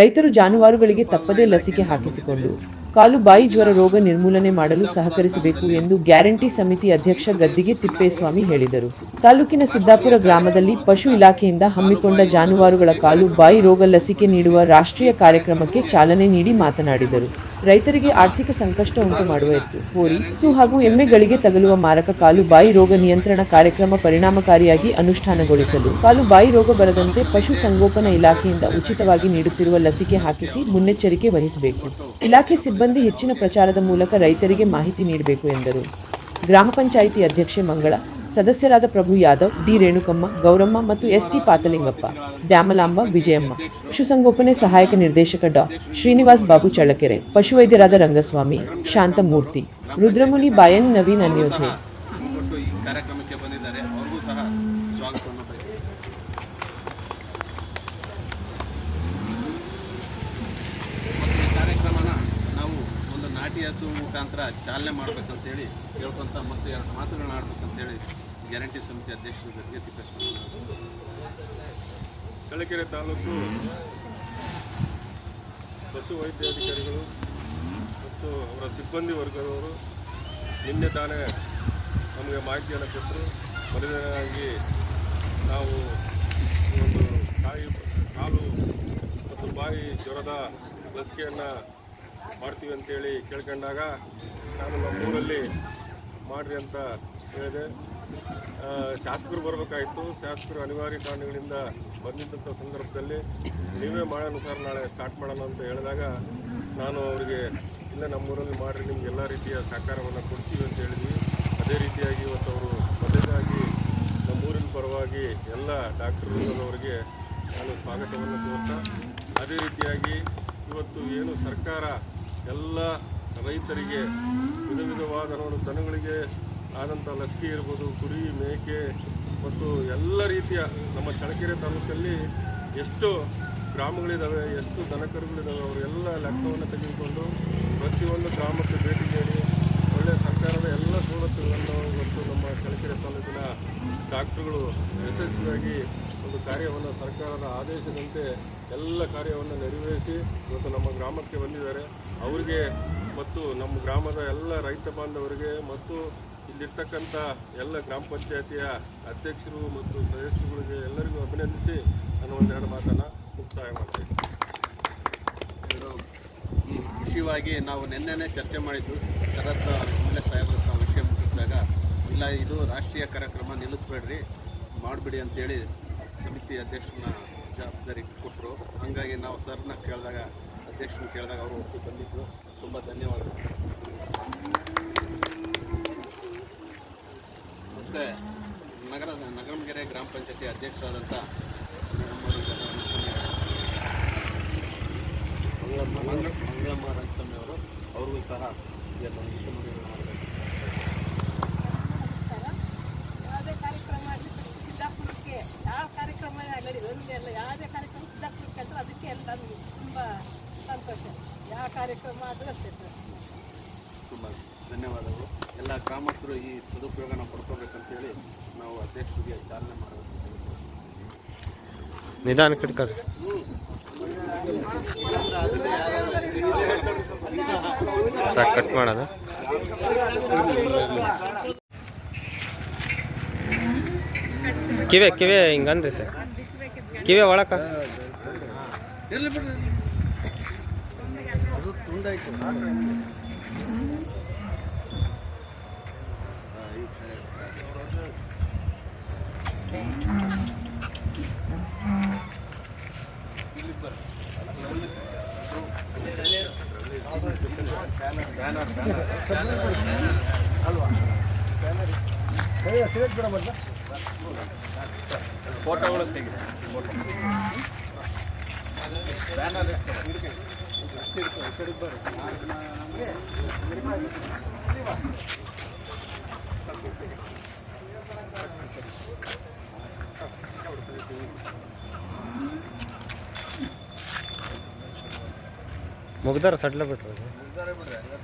ರೈತರು ಜಾನುವಾರುಗಳಿಗೆ ತಪ್ಪದೇ ಲಸಿಕೆ ಹಾಕಿಸಿಕೊಂಡು ಕಾಲು ಬಾಯಿ ಜ್ವರ ರೋಗ ನಿರ್ಮೂಲನೆ ಮಾಡಲು ಸಹಕರಿಸಬೇಕು ಎಂದು ಗ್ಯಾರಂಟಿ ಸಮಿತಿ ಅಧ್ಯಕ್ಷ ಗದ್ದಿಗೆ ತಿಪ್ಪೇಸ್ವಾಮಿ ಹೇಳಿದರು. ತಾಲೂಕಿನ ಸಿದ್ದಾಪುರ ಗ್ರಾಮದಲ್ಲಿ ಪಶು ಇಲಾಖೆಯಿಂದ ಹಮ್ಮಿಕೊಂಡ ಜಾನುವಾರುಗಳ ಕಾಲು ಬಾಯಿ ರೋಗ ಲಸಿಕೆ ನೀಡುವ ರಾಷ್ಟ್ರೀಯ ಕಾರ್ಯಕ್ರಮಕ್ಕೆ ಚಾಲನೆ ನೀಡಿ ಮಾತನಾಡಿದರು. ರೈತರಿಗೆ ಆರ್ಥಿಕ ಸಂಕಷ್ಟ ಉಂಟು ಮಾಡುವ ಎತ್ತು. ಹೋರಿ, ಸು ಹಾಗೂ ಎಮ್ಮೆಗಳಿಗೆ ತಗಲುವ ಮಾರಕ ಕಾಲು ಬಾಯಿ ರೋಗ ನಿಯಂತ್ರಣ ಕಾರ್ಯಕ್ರಮ ಪರಿಣಾಮಕಾರಿಯಾಗಿ ಅನುಷ್ಠಾನಗೊಳಿಸಲು. ಕಾಲು ಬಾಯಿ ರೋಗ ಬರದಂತೆ ಪಶು ಸಂಗೋಪನಾ ಇಲಾಖೆಯಿಂದ ಉಚಿತವಾಗಿ ನೀಡುತ್ತಿರುವ ಲಸಿಕೆ ಹಾಕಿಸಿ ಮುನ್ನೆಚ್ಚರಿಕೆ ವಹಿಸಬೇಕು. ಇಲಾಖೆ ಸಿಬ್ಬಂದಿ ಹೆಚ್ಚಿನ ಪ್ರಚಾರದ ಮೂಲಕ ರೈತರಿಗೆ ಮಾಹಿತಿ ನೀಡಬೇಕು ಎಂದರು. ಗ್ರಾಮ ಪಂಚಾಯಿತಿ ಅಧ್ಯಕ್ಷೆ ಮಂಗಳ ಸದಸ್ಯರಾದ ಪ್ರಭು ಯಾದವ್, ಡಿ ರೇಣುಕಮ್ಮ, ಗೌರಮ್ಮ ಮತ್ತು ಎಸ್ ಟಿ ಪಾತಲಿಂಗಪ್ಪ, ದ್ಯಾಮಲಾಂಬ, ವಿಜಯಮ್ಮ, ಪಶುಸಂಗೋಪನೆ ಸಹಾಯಕ ನಿರ್ದೇಶಕ ಡಾ. ಶ್ರೀನಿವಾಸ್ ಬಾಬು ಚಳ್ಳಕೆರೆ, ಪಶುವೈದ್ಯರಾದ ರಂಗಸ್ವಾಮಿ, ಶಾಂತಮೂರ್ತಿ, ರುದ್ರಮುನಿ ಬಾಯಂಗ್ ನವೀನ್ ಅನ್ಯೋಧ್ಯೆ ಕೊಟ್ಟು ಈ ಕಾರ್ಯಕ್ರಮಕ್ಕೆ ಬಂದಿದ್ದಾರೆ ಅವ್ರಿಗೂ ಸಹ ಸ್ವಾಗತವನ್ನು ಬಯಸ್ತೀನಿ ಮತ್ತು ಈ ಕಾರ್ಯಕ್ರಮನ ನಾವು ಒಂದು ನಾಟಿ ಹಸು ಮುಖಾಂತರ ಚಾಲನೆ ಮಾಡಬೇಕಂತೇಳಿ ಹೇಳ್ಕೊಂತ ಮತ್ತು ಎರಡು ಮಾತುಗಳನ್ನ ಆಡ್ಬೇಕಂತೇಳಿ ಗ್ಯಾರಂಟಿ ಸಮಿತಿ ಅಧ್ಯಕ್ಷರು ಜೊತೆಗೆ ಚಳ್ಳಕೆರೆ ತಾಲೂಕು ಪಶು ವೈದ್ಯಾಧಿಕಾರಿಗಳು ಮತ್ತು ಅವರ ಸಿಬ್ಬಂದಿ ವರ್ಗದವರು ನಿನ್ನೆ ತಾನೇ ನಮಗೆ ಮಾಹಿತಿಯನ್ನು ಕೊಟ್ಟರು. ಮೊದಲನೇದಾಗಿ ನಾವು ಒಂದು ಕಾಯಿ, ಕಾಲು ಮತ್ತು ಬಾಯಿ ಜ್ವರದ ಲಸಿಕೆಯನ್ನು ಮಾಡ್ತೀವಿ ಅಂತೇಳಿ ಕೇಳ್ಕೊಂಡಾಗ ನಾನು ನಮ್ಮ ಊರಲ್ಲಿ ಮಾಡಿರಿ ಅಂತ ಹೇಳಿದೆ. ಶಾಸಕರು ಬರಬೇಕಾಯಿತು. ಶಾಸಕರು ಅನಿವಾರ್ಯ ಕಾರಣಗಳಿಂದ ಬಂದಿದ್ದಂಥ ಸಂದರ್ಭದಲ್ಲಿ ನೀವೇ ಮಾಡೋಣ ಸರ್ ನಾಳೆ ಸ್ಟಾರ್ಟ್ ಮಾಡೋಣ ಅಂತ ಹೇಳಿದಾಗ ನಾನು ಅವರಿಗೆ, ಇಲ್ಲ, ನಮ್ಮೂರಲ್ಲಿ ಮಾಡಿರಿ, ನಿಮ್ಗೆ ಎಲ್ಲ ರೀತಿಯ ಸಹಕಾರವನ್ನು ಕೊಡ್ತೀವಿ ಅಂತ ಹೇಳಿದ್ವಿ. ಅದೇ ರೀತಿಯಾಗಿ ಇವತ್ತು ಅವರು ಮೊದಲಾಗಿ ನಮ್ಮೂರಿನ ಪರವಾಗಿ ಎಲ್ಲ ಡಾಕ್ಟರ್ ಅವರಿಗೆ ನಾನು ಸ್ವಾಗತವನ್ನು ಕೋರ್ತಾ, ಅದೇ ರೀತಿಯಾಗಿ ಇವತ್ತು ಏನು ಸರ್ಕಾರ ಎಲ್ಲ ರೈತರಿಗೆ ವಿಧ ವಿಧವಾದ ದನಗಳಿಗೆ ಆದಂಥ ಲಸಿಕೆ ಇರ್ಬೋದು, ಕುರಿ, ಮೇಕೆ ಮತ್ತು ಎಲ್ಲ ರೀತಿಯ ನಮ್ಮ ಚಳ್ಳಕೆರೆ ತಾಲೂಕಲ್ಲಿ ಎಷ್ಟು ಗ್ರಾಮಗಳಿದ್ದಾವೆ ಎಷ್ಟು ದನಕರುಗಳಿದ್ದಾವೆ ಅವರೆಲ್ಲ ಲೆಕ್ಕವನ್ನು ತೆಗೆದುಕೊಂಡು ಪ್ರತಿಯೊಂದು ಗ್ರಾಮಕ್ಕೆ ಭೇಟಿ ನೀಡಿ ಒಳ್ಳೆಯ ಸರ್ಕಾರದ ಎಲ್ಲ ಸವಲತ್ತುಗಳನ್ನು ಇವತ್ತು ನಮ್ಮ ಚಳ್ಳಕೆರೆ ತಾಲೂಕಿನ ಡಾಕ್ಟ್ರುಗಳು ಯಶಸ್ವಿಯಾಗಿ ಒಂದು ಕಾರ್ಯವನ್ನು ಸರ್ಕಾರದ ಆದೇಶದಂತೆ ಎಲ್ಲ ಕಾರ್ಯವನ್ನು ನೆರವೇರಿಸಿ ಇವತ್ತು ನಮ್ಮ ಗ್ರಾಮಕ್ಕೆ ಬಂದಿದ್ದಾರೆ. ಅವರಿಗೆ ಮತ್ತು ನಮ್ಮ ಗ್ರಾಮದ ಎಲ್ಲ ರೈತ ಬಾಂಧವರಿಗೆ ಮತ್ತು ಇಲ್ಲಿರ್ತಕ್ಕಂಥ ಎಲ್ಲ ಗ್ರಾಮ ಪಂಚಾಯತಿಯ ಅಧ್ಯಕ್ಷರು ಮತ್ತು ಸದಸ್ಯರುಗಳಿಗೆ ಎಲ್ಲರಿಗೂ ಅಭಿನಂದಿಸಿ ನಾನು ಒಂದೆರಡು ಮಾತನ್ನು ಮುಕ್ತಾಯ ಮಾಡ್ತೇನೆ. ಈ ವಿಷಯವಾಗಿ ನಾವು ನಿನ್ನೆನೇ ಚರ್ಚೆ ಮಾಡಿದ್ದು ಶರತ್ ಎಂ ವಿಷಯ ಮುಟ್ಟಿಸಿದಾಗ ಇಲ್ಲ, ಇದು ರಾಷ್ಟ್ರೀಯ ಕಾರ್ಯಕ್ರಮ ನಿಲ್ಲಿಸ್ಬೇಡ್ರಿ, ಮಾಡಿಬಿಡಿ ಅಂತೇಳಿ ಸಮಿತಿ ಅಧ್ಯಕ್ಷನ ಜವಾಬ್ದಾರಿ ಕೊಟ್ಟರು. ಹಾಗಾಗಿ ನಾವು ಸರ್ನ ಕೇಳಿದಾಗ ಅಧ್ಯಕ್ಷನ ಕೇಳಿದಾಗ ಅವರು ಒಪ್ಪಿ ಬಂದಿದ್ದರು ತುಂಬ ಧನ್ಯವಾದಗಳು. ಮತ್ತು ನಗರದ ನಗರಮಗೆರೆ ಗ್ರಾಮ ಪಂಚಾಯತಿ ಅಧ್ಯಕ್ಷರಾದಂಥ ಮಂಗಳಮ್ಮ ಮಂಗಳ ಮಂಗಳಮ್ಮ ರಂಗಸ್ವಾಮಿ ಅವರು ಅವ್ರಿಗೂ ಸಹ ಇದನ್ನು ಮುಖ್ಯಮಂತ್ರಿಗಳು ಮಾಡಬೇಕು ಯಾವುದೇ ಕಾರ್ಯಕ್ರಮ ಆಗಲಿ ಸಿದ್ದಾಪುರಕ್ಕೆ ಯಾವ ಕಾರ್ಯಕ್ರಮ ಅಲ್ಲ ಯಾವುದೇ ಕಾರ್ಯಕ್ರಮ ಅಂದ್ರೆ ಅದಕ್ಕೆ ಎಲ್ಲ ನಮಗೆ ತುಂಬ ಸಂತೋಷ. ಯಾವ ಕಾರ್ಯಕ್ರಮ ಆದರೂ ಅಷ್ಟೇ ಸರ್. ತುಂಬ ಧನ್ಯವಾದಗಳು. ಎಲ್ಲ ಗ್ರಾಮಸ್ಥರು ಈ ಸದುಪಯೋಗನ ಪಡ್ಕೋಬೇಕಂತೇಳಿ ನಾವು ಅಧ್ಯಕ್ಷರಿಗೆ ಚಾಲನೆ ಮಾಡಬೇಕು ನಿಧಾನ ಕಟ್ಕರ್ ಸಾಕು ಕಟ್ ಮಾಡೋದು. ಕಿವೆ ಕಿವೆ ಹಿಂಗನ್ರಿ ಸರ್. ಕಿವೆ ಒಳಕ ಫೋಟೋಗಳು ತೆಗಿದೆ ಬ್ಯಾನರ್ ಮುಗ್ದಾರ ಸಡ್ಲ ಬಿಟ್ರಿ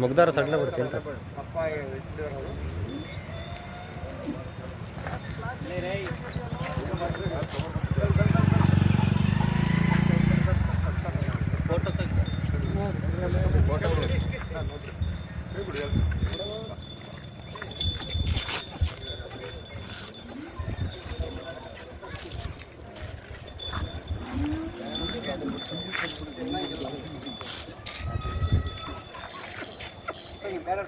ಮುಗ್ದಾರ ಸಡ್ಲ ಬಿಡ್ತಿ ಅಂತ ಹೈ ನಡಿ ಹಂಗೆ ಮರ ಗಿಡ ಹಿಂಗೆ ಬೇರೆ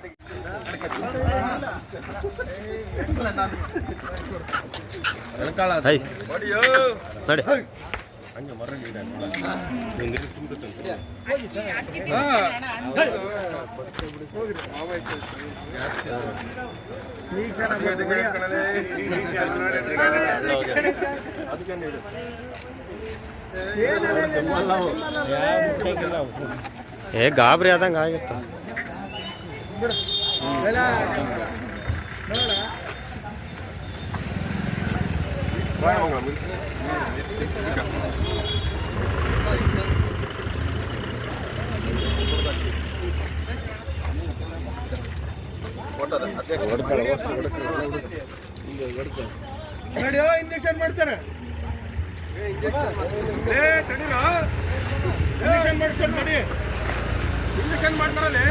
ಏ ಗಾಬರಿ ಆದಂಗೆ ಆಗಿರ್ತಾವ ಇಂಜೆಕ್ಷನ್ ಮಾಡ್ತಾರೆ ಇಂಜೆಕ್ಷನ್ ಮಾಡ್ತಾರಲ್ಲೇ